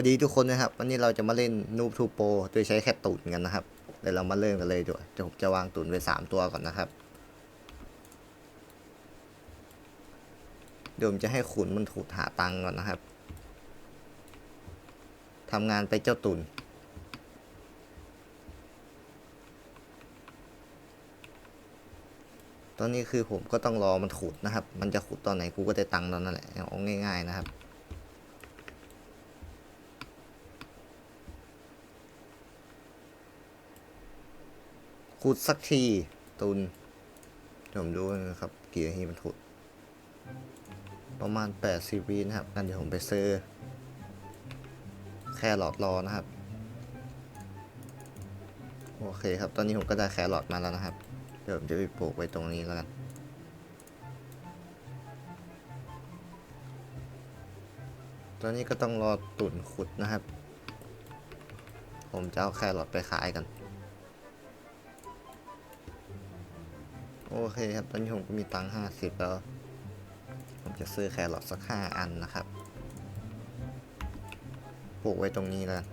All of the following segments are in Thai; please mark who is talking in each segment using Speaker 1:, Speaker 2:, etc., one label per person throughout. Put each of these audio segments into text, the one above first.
Speaker 1: วัสดีทุกคนนะครับ วันนี้เราจะมาเล่นนูบทูโปโดยใช้แค่ตุนกันนะครับเดี๋ยวเรามาเริ่มกันเลยดีกว่าเดี๋ยวผมจะวางตุนไว้สามตัวก่อนนะครับ เดี๋ยวผมจะให้ขุนมันถูดหาตังก่อนนะครับทำงานไปเจ้าตุนตอนนี้คือผมก็ต้องรอมันขุดนะครับ มันจะขุดตอนไหนกูก็ได้ตังค์ตอนนั้นแหละเอาง่าย ๆ นะครับ ขุดสักทีตุนเดี๋ยวผมดูนะครับกี่นาทีมันขุด ประมาณ8ปดสิบวินะครับงั้นเดี๋ยวผมไปซื้อ แครอทรอนะครับ โอเคครับ ตอนนี้ผมก็ได้แครอทมาแล้วนะครับ เดี๋ยวผมจะไปปลูกไว้ตรงนี้แล้วกันตอนนี้ก็ต้องรอตุ่นขุดนะครับ ผมจะเอาแครอทไปขายกัน โอเคครับ ตอนนี้ผมก็มีตังค์ห้าสิบแล้ว ผมจะซื้อแครอทสักห้าอันนะครับ ปลูกไว้ตรงนี้แล้ว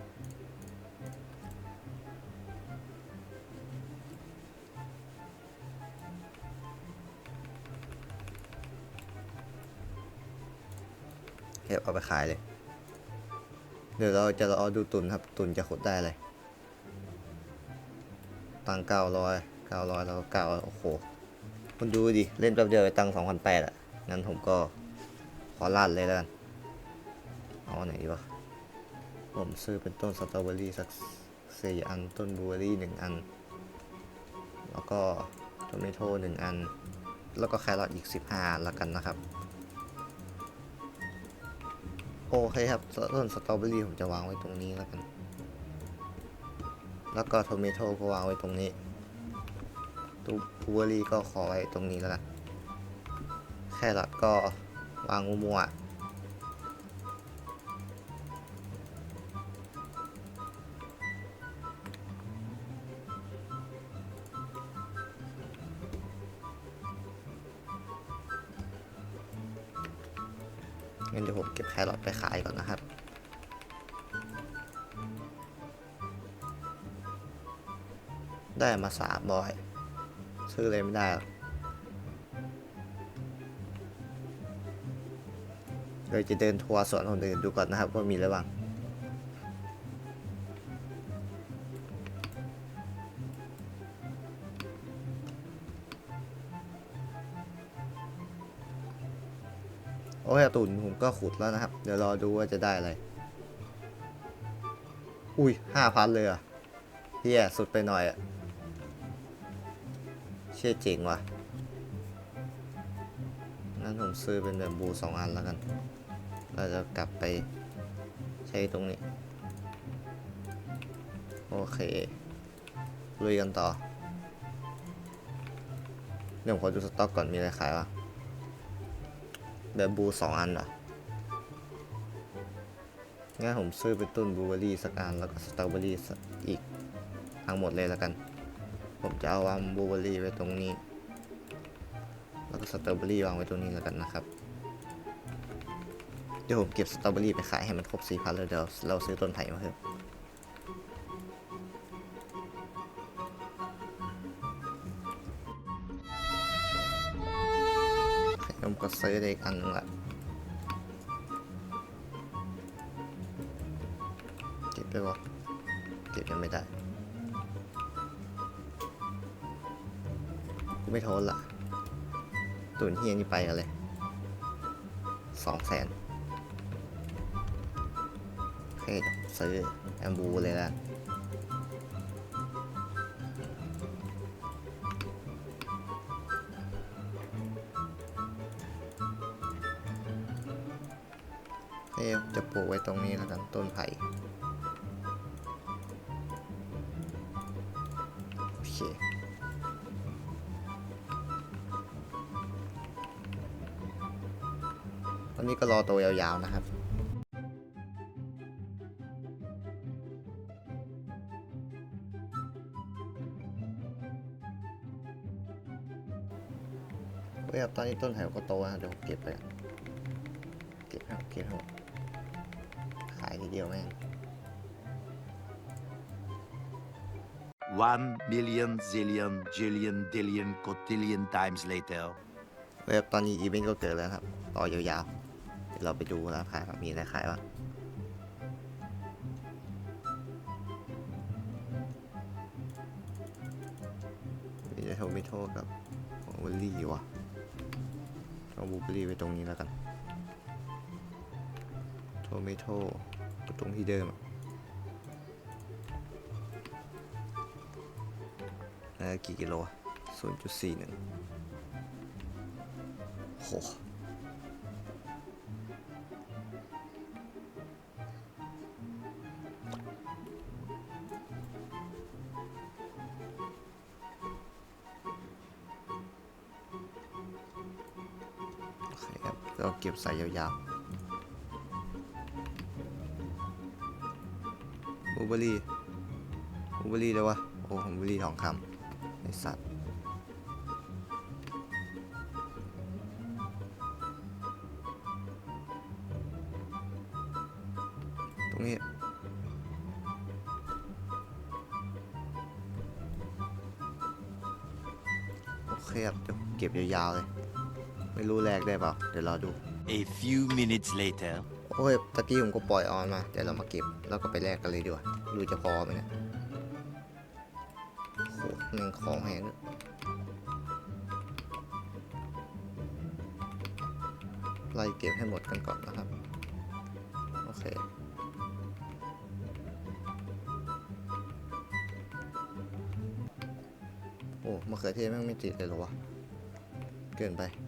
Speaker 1: เก็บเอาไปขายเลย เดี๋ยวเราจะรอดูตุนครับ ตุนจะขุดได้เลย ตังเก้าร้อยเก้าร้อยแล้วเก้าโอ้โห คุณดูดิ เล่นแป๊บเดียวไปตังสองพันแปดอะ งั้นผมก็ขอลาดเลยแล้วกัน เอาอันไหนดีวะ ผมซื้อเป็นต้นสตรอเบอรี่สักสี่อัน ต้นบลูเบอรี่หนึ่งอัน แล้วก็โทเมโต้หนึ่งอัน แล้วก็แครอทอีกสิบห้าละกันนะครับ โอเคครับ ต้นสตรอเบอรี่ผมจะวางไว้ตรงนี้แล้วกัน แล้วก็โทเมโต้ก็วางไว้ตรงนี้ ตูบูเบอรี่ก็ขอไว้ตรงนี้แล้วกันแครอทก็วางมัวๆงั้นเดี๋ยวผมเก็บแครอทไปขายก่อนนะครับ ได้มาสามบอย ซื้ออะไรไม่ได้หรอกเลยจะเดินทัวร์สวนคนอื่นดูก่อนนะครับว่ามีอะไรบ้างโอ้ยตุนผมก็ขุดแล้วนะครับ เดี๋ยวรอดูว่าจะได้อะไร อุ้ยห้าพันเลยอะเฮียสุดไปหน่อยอะ เชื่อเจ๋งว่ะ งั้นผมซื้อเป็นแบบบูสองอันแล้วกัน เราจะกลับไปใช้ตรงนี้ โอเคลุยกันต่อ เดี๋ยวผมขอดูสต็อกก่อนมีอะไรขายวะแบบบูสองอันเหรอ งั้นผมซื้อเป็นต้นบลูเบอรี่สักอัน แล้วก็สตรอเบอรี่อีกทั้งหมดเลยแล้วกัน ผมจะเอาวางบลูเบอรี่ไว้ตรงนี้ แล้วก็สตรอเบอรี่วางไว้ตรงนี้แล้วกันนะครับ เดี๋ยวผมเก็บสตรอเบอรี่ไปขายให้มันครบสี่พันแล้วเดี๋ยวเราซื้อต้นไผ่มาเพิ่มผมก็ซื้อได้อีกอันนึงละเก็บไปวะเก็บยังไม่ได้ กูไม่ทนละตุนเฮียนี่ไปกันเลยสองแสนเคเดี๋ยซื้อแอมบูเลยละโอเคจะปลูกไว้ตรงนี้แล้วกันต้นไผ่ ตอนนี้ก็รอตัวยาวๆนะครับเฮ้ยครับตอนนี้ต้นไผ่ก็โตนะเดี๋ยวผมเก็บไปก่อนเก็บให้หมดเก็บให้หมดขายทีเดียวดียวแม่ง
Speaker 2: One million zillion jillion dillion cotillion times later.
Speaker 1: เว็บตอนนี้อีเวนต์ก็เกิดแล้วนะครับ ต่อยาวๆ เราไปดูร้านขายว่ามีอะไรขายบ้างมีแต่โทมิโต้กับบูเบอรี่วะเอาบูเบอรี่ไปตรงนี้แล้วกันโทมิโต้ก็ตรงที่เดิมอะแล้วกี่กิโลศูนย์จุสีหนึ่งโห เรับก็เก็บใส่ยาวๆบูเบอรี่บูเบอรี่เลยวะ โอ้ผมบูเบอรี่ทองคำไอสัตว์ตรงนี้โอเคครับเดี๋ยวเก็บยาวๆเลย ไม่รู้แลกได้เปล่าเดี๋ยวรอดู
Speaker 2: A few minutes later.
Speaker 1: โอ้ยตะกี้ผมก็ปล่อยออนมาเดี๋ยวเรามาเก็บแล้วก็ไปแลกกันเลยดีกว่าดูจะพอไหมเนี่ยโหแม่งของแพงด้วยไล่เก็บให้หมดกันก่อนนะครับ โอเคโอ้มะเขือเทศแม่งไม่ติดเลยเหรอวะ เกินไปไปเ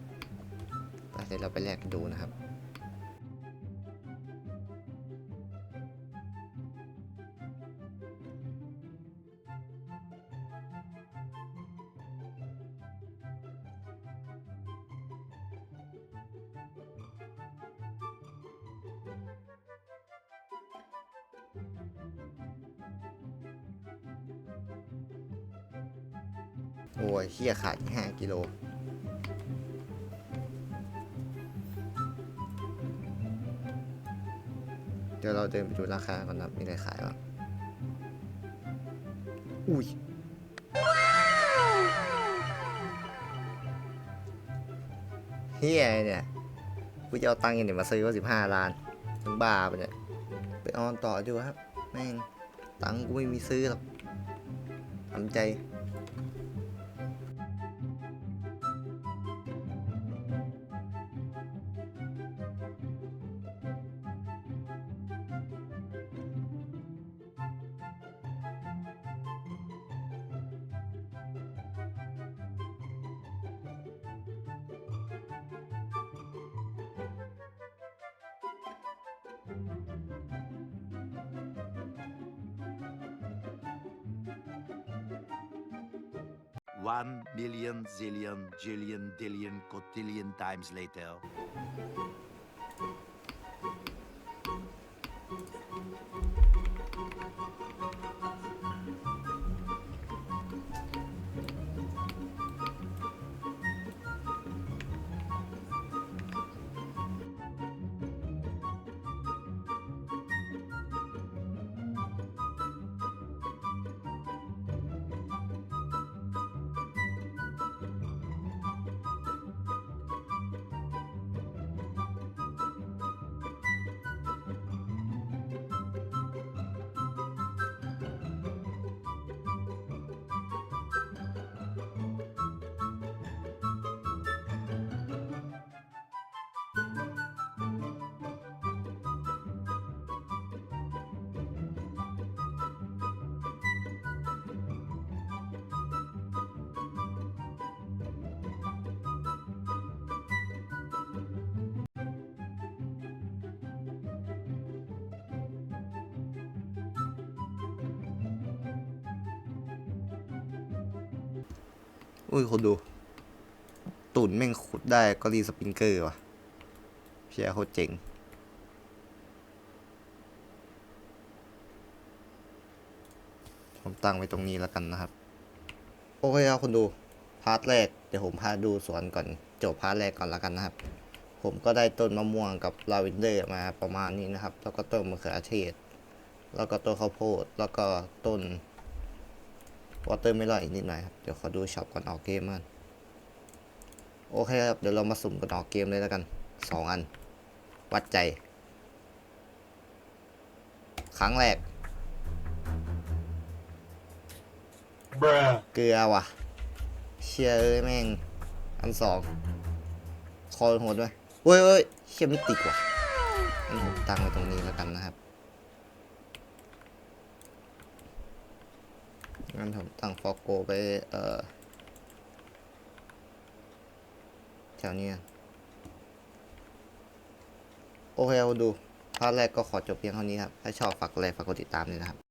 Speaker 1: ดี๋ยวเราไปแลกดูนะครับโอ้ยเฮียขาดอีกห้ากิโล เดี๋ยวเราเดินไปดูราคาก่อนนะมีอะไรขายบ้างอุ้ยเฮียเนี่ยกูจะเอาตังค์ยังไงมาซื้อว่าสิบห้าล้านมึงบ้าปะเนี่ยไปออนต่อดูครับ แม่ง ตังค์กูไม่มีซื้อหรอกทำใจ
Speaker 2: One million zillion jillion dillion cotillion times later.
Speaker 1: อุ้ยคนดู ตุ่นแม่งขุดได้ก็รีสปริงเกอร์ว่ะเชียร์โคตรเจ๋งผมตั้งไว้ตรงนี้แล้วกันนะครับ โอเคครับคนดู พาร์ทแรก เดี๋ยวผมพาดูสวนก่อนจบพาร์ทแรกก่อนแล้วกันนะครับ ผมก็ได้ต้นมะม่วงกับลาเวนเดอร์มาประมาณนี้นะครับ แล้วก็ต้นมะเขือเทศ แล้วก็ต้นข้าวโพด แล้วก็ต้น วอเตอร์ไม่ลอนอีกนิดหน่อยครับ เดี๋ยวขอดูช็อปก่อนออกเกมมันโอเคครับ เดี๋ยวเรามาสุ่มกันออกเกมเลยแล้วกันสองอัน วัดใจ ครั้งแรก
Speaker 3: Bruh.
Speaker 1: เกลือว่ะ เชียเอ้ยแม่ง อันสอง คอโหดด้วยเว้ยเว้ยเชี่ยไม่ติดว่ะอันผมตั้งไว้ตรงนี้แล้วกันนะครับ งั้นผมตั้งฟอกโกไปเอ่อแถวนี้โอเคเอาดู ภาพแรกก็ขอจบเพียงเท่านี้ครับ ถ้าชอบฝากอะไลค์ฝากกดติดตามด้วยนะครับ